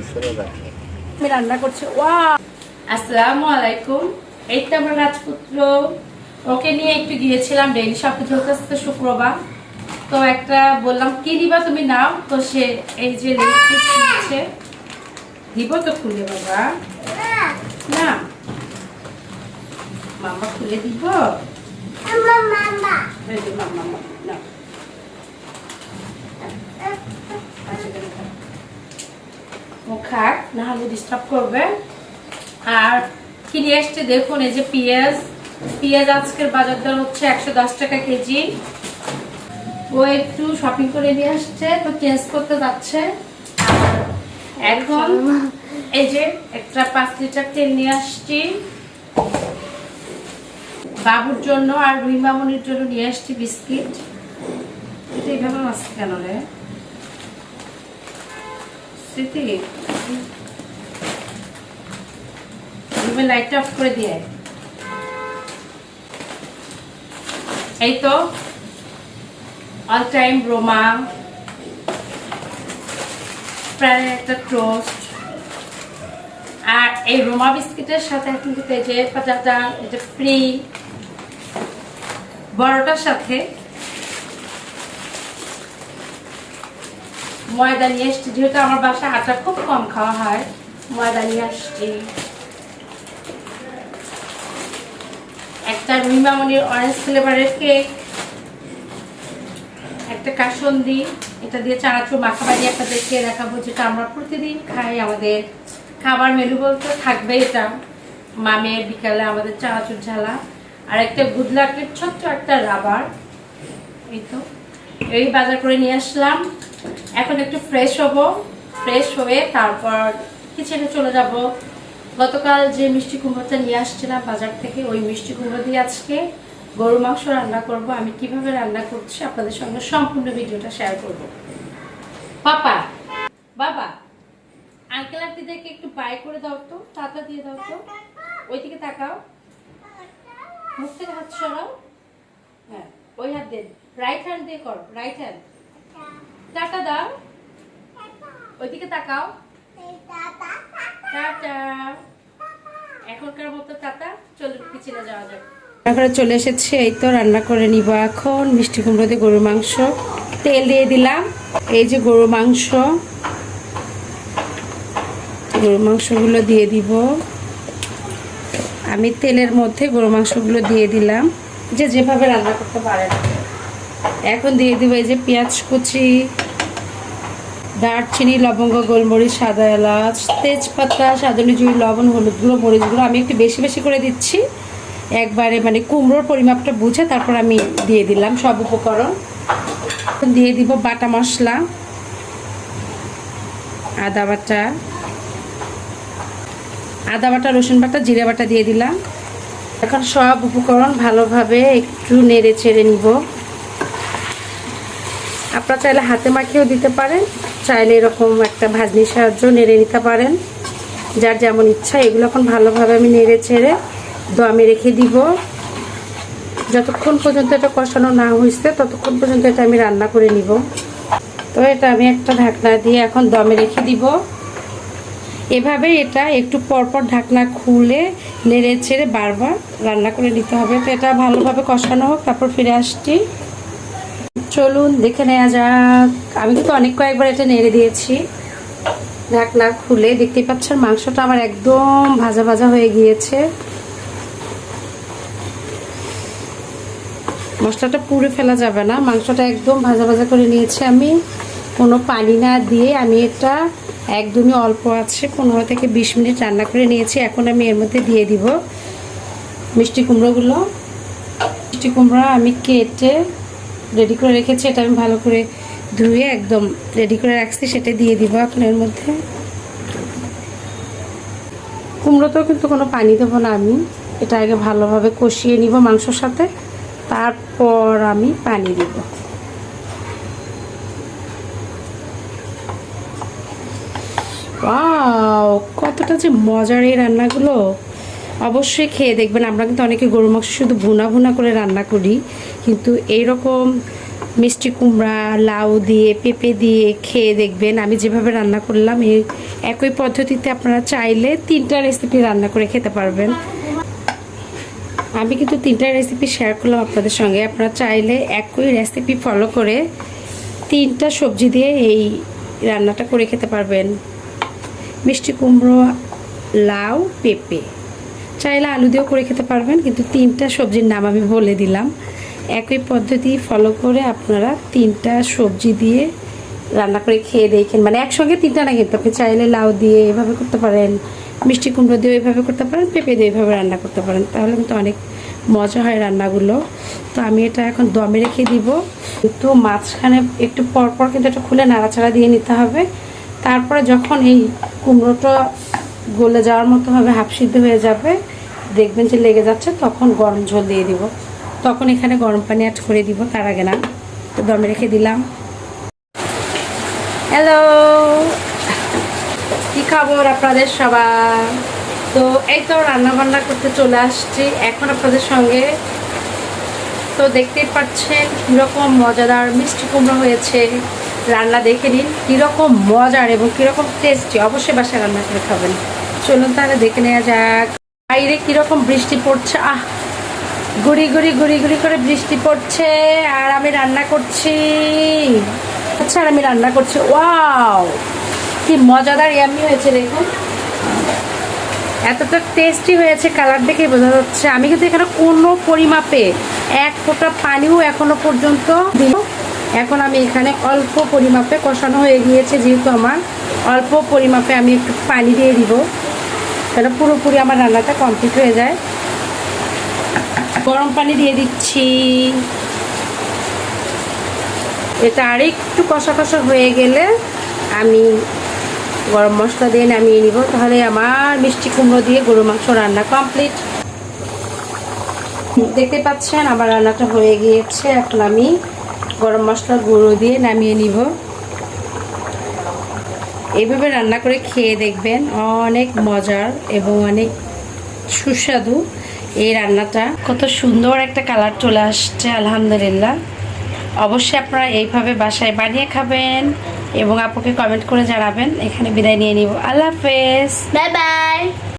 আমি রান্না করছি? ওয়া আসসালামু আলাইকুম। এই তো আমার রাজপুত্র। ওকে নিয়ে একটু গিয়েছিলাম ডেইলি শপে যেহেতু শুক্রবার। তো একটা বললাম কি দিবা তুমি নাও? তো সে এই যে লিপস্টিক কিনেছে দিব তো খুলে বাবা। না। মামা খুলে দিব? মামা। মামা না। ও খাক না হলে ডিস্টার্ব করবে। আর কি নিয়ে এসছে দেখুন, এই যে পেঁয়াজ। পেঁয়াজ আজকের বাজার দর হচ্ছে একশো দশ টাকা কেজি। ও একটু শপিং করে নিয়ে আসছে, তো চেঞ্জ করতে যাচ্ছে। এখন এই যে একটা পাঁচ লিটার তেল নিয়ে আসছি। বাবুর জন্য আর রুই মামনির জন্য নিয়ে আসছি বিস্কিট। এটা এইভাবে মাছ কেন রে? স্মৃতি রুমের লাইটটা অফ করে দিয়ে এই তো অল টাইম রোমা প্রায় একটা টোস্ট আর এই রোমা বিস্কিটের সাথে কিন্তু যে পাতাটা এটা ফ্রি বড়টার সাথে ময়দা নিয়ে এসছি, যেহেতু আমার বাসায় আটা খুব কম খাওয়া হয়, ময়দা নিয়ে আসছি। একটা রুইমামনির অরেঞ্জ ফ্লেভারের কেক একটা কাসন্দি, এটা দিয়ে চানাচুর মাখাবাড়ি আপনাদেরকে দেখাবো, যেটা আমরা প্রতিদিন খাই আমাদের খাবার মেনু বলতে থাকবে এটা। মামের বিকালে আমাদের চানাচুর ঝালা, আর একটা গুদলাকের ছোট্ট একটা রাবার এই তো। এই বাজার করে নিয়ে আসলাম। এখন একটু ফ্রেশ হব। ফ্রেশ হয়ে তারপর কিচেনে চলে যাব। গতকাল যে মিষ্টি কুমড়োটা নিয়ে আসছিলাম বাজার থেকে, ওই মিষ্টি কুমড়ো দিয়ে আজকে গরু মাংস রান্না করব। আমি কীভাবে রান্না করছি আপনাদের সঙ্গে সম্পূর্ণ ভিডিওটা শেয়ার করব। পাপা, বাবা আঙ্কেল আন্টিদেরকে একটু বাই করে দাও তো টাটা দিয়ে দাও তো। ওই দিকে তাকাও। মুখ থেকে হাত সরাও। হ্যাঁ ওই হাত দেন রাইট হ্যান্ড দিয়ে করো রাইট হ্যান্ড টাটা দাও। ওইদিকে তাকাও। এখনকার মতো টাটা। চলুন কিচেনে যাওয়া যাক। রান্নাঘরে চলে এসেছি, এই তো রান্না করে নিব এখন। মিষ্টি কুমড়ো দিয়ে গরুর মাংস। তেল দিয়ে দিলাম। এই যে গরুর মাংস। গরুর মাংসগুলো দিয়ে দিব। আমি তেলের মধ্যে গরু মাংসগুলো দিয়ে দিলাম। যে যেভাবে রান্না করতে পারেন। এখন দিয়ে দিব এই যে পেঁয়াজ কুচি, দারচিনি, লবঙ্গ, গোলমরিচ, সাদা এলাচ, তেজপাতা সাদনী জুড়ি লবণ, হলুদ গুঁড়ো, মরিচ গুঁড়ো। আমি একটু বেশি বেশি করে দিচ্ছি। একবারে মানে কুমড়োর পরিমাপটা বুঝে তারপর আমি দিয়ে দিলাম সব উপকরণ। এখন দিয়ে দিব বাটা মশলা, আদা বাটা আদা বাটা, রসুন বাটা, জিরে বাটা দিয়ে দিলাম। এখন সব উপকরণ ভালোভাবে একটু নেড়ে চেড়ে নিব। আপনারা চাইলে হাতে মাখিয়েও দিতে পারেন, চাইলে এরকম একটা ভাজনির সাহায্য নেড়ে নিতে পারেন। যার যেমন ইচ্ছা, এগুলো এখন ভালোভাবে আমি নেড়ে ছেড়ে দমে রেখে দিব। যতক্ষণ পর্যন্ত এটা কষানো না হয়েছে, ততক্ষণ পর্যন্ত এটা আমি রান্না করে নিব। তো এটা আমি একটা ঢাকনা দিয়ে এখন দমে রেখে দিব। এভাবে এটা একটু পরপর ঢাকনা খুলে নেড়ে ছেড়ে বারবার রান্না করে নিতে হবে। তো এটা ভালোভাবে কষানো হোক, তারপর ফিরে আসছি। চলুন, দেখে নেওয়া যাক। আমি কিন্তু অনেক কয়েকবার এটা নেড়ে দিয়েছি। ঢাকনা খুলে দেখতেই পাচ্ছেন, মাংসটা আমার একদম ভাজা ভাজা হয়ে গিয়েছে। মশলাটা পুড়ে ফেলা যাবে না, মাংসটা একদম ভাজা ভাজা করে নিয়েছি আমি। কোনো পানি না দিয়ে আমি এটা একদমই অল্প আছে, পনেরো থেকে বিশ মিনিট রান্না করে নিয়েছি। এখন আমি এর মধ্যে দিয়ে দিব মিষ্টি কুমড়োগুলো। মিষ্টি কুমড়ো আমি কেটে রেডি করে রেখেছি, এটা আমি ভালো করে ধুয়ে একদম রেডি করে রাখছি সেটা দিয়ে দিব আপনার মধ্যে। কুমড়োতেও কিন্তু কোনো পানি দেবো না আমি, এটা আগে ভালোভাবে কষিয়ে নিব মাংসর সাথে, তারপর আমি পানি দিব। কতটা যে মজার এই রান্নাগুলো! অবশ্যই খেয়ে দেখবেন। আমরা কিন্তু অনেকে গরু মাংস শুধু ভুনা ভুনা করে রান্না করি, কিন্তু এইরকম মিষ্টি কুমড়া, লাউ দিয়ে, পেঁপে দিয়ে খেয়ে দেখবেন। আমি যেভাবে রান্না করলাম, এই একই পদ্ধতিতে আপনারা চাইলে তিনটা রেসিপি রান্না করে খেতে পারবেন। আমি কিন্তু তিনটা রেসিপি শেয়ার করলাম আপনাদের সঙ্গে। আপনারা চাইলে একই রেসিপি ফলো করে তিনটা সবজি দিয়ে এই রান্নাটা করে খেতে পারবেন। মিষ্টি কুমড়ো, লাউ, পেঁপে। চাইলে আলু দিয়েও করে খেতে পারবেন, কিন্তু তিনটা সবজির নাম আমি বলে দিলাম। একই পদ্ধতি ফলো করে আপনারা তিনটা সবজি দিয়ে রান্না করে খেয়ে দেখেন। মানে একসঙ্গে তিনটা না কিন্তু, আপনি চাইলে লাউ দিয়ে এভাবে করতে পারেন, মিষ্টি কুমড়ো দিয়ে এভাবে করতে পারেন, পেঁপে দিয়ে এভাবে রান্না করতে পারেন। তাহলে কিন্তু অনেক মজা হয় রান্নাগুলো। তো আমি এটা এখন দমে রেখে দিব। কিন্তু মাঝখানে একটু পরপর কিন্তু এটা খুলে নাড়াচাড়া দিয়ে নিতে হবে। তারপরে যখন এই কুমড়োটা গলে যাওয়ার মতো হবে হাফ সিদ্ধ হয়ে যাবে। দেখবেন যে লেগে যাচ্ছে, তখন গরম ঝোল দিয়ে দিব। তখন এখানে গরম পানি অ্যাড করে দিব, তার আগে না। তো দমে রেখে দিলাম। হ্যালো কি খবর আপনাদের সবার? তো এই তো রান্না বান্না করতে চলে আসছি। এখন আপনাদের সঙ্গে। তো দেখতেই পাচ্ছেন কীরকম মজাদার মিষ্টি কুমড়ো হয়েছে। রান্না দেখে নিন, কীরকম মজার এবং কীরকম টেস্টি অবশ্যই বাসায় রান্না করে খাবেন। চলুন তাহলে দেখে নেওয়া যাক। বাইরে কীরকম বৃষ্টি পড়ছে, আহ! গুড়ি গুড়ি গুড়ি গুড়ি করে বৃষ্টি পড়ছে, আর আমি রান্না করছি। আচ্ছা আর আমি রান্না করছি। ওয়াও! কি মজাদার ইয়ামি হয়েছে দেখুন এতটা টেস্টি হয়েছে, কালার দেখেই বোঝা যাচ্ছে। আমি কিন্তু এখানে কোনো পরিমাপে এক ফোঁটা পানিও এখনও পর্যন্ত দিল এখন আমি এখানে অল্প পরিমাপে কষানো হয়ে গিয়েছে যেহেতু আমার অল্প পরিমাপে আমি একটু পানি দিয়ে দিব তাহলে পুরোপুরি আমার রান্নাটা কমপ্লিট হয়ে যায়। গরম পানি দিয়ে দিচ্ছি। এটা আর একটু কষা কষা হয়ে গেলে আমি গরম মশলা দিয়ে নামিয়ে নিব, তাহলে আমার মিষ্টি কুমড়ো দিয়ে গরু মাংস রান্না কমপ্লিট। দেখতে পাচ্ছেন, আমার রান্নাটা হয়ে গিয়েছে। এখন আমি গরম মশলা গুঁড়ো দিয়ে নামিয়ে নিব। এইভাবে রান্না করে খেয়ে দেখবেন অনেক মজার এবং অনেক সুস্বাদু এই রান্নাটা। কত সুন্দর একটা কালার চলে আসছে, আলহামদুলিল্লাহ। অবশ্যই আপনারা এইভাবে বাসায় বানিয়ে খাবেন এবং আপুকে কমেন্ট করে জানাবেন। এখানে বিদায় নিয়ে নিব। আল্লাহ হাফেজ। Bye bye.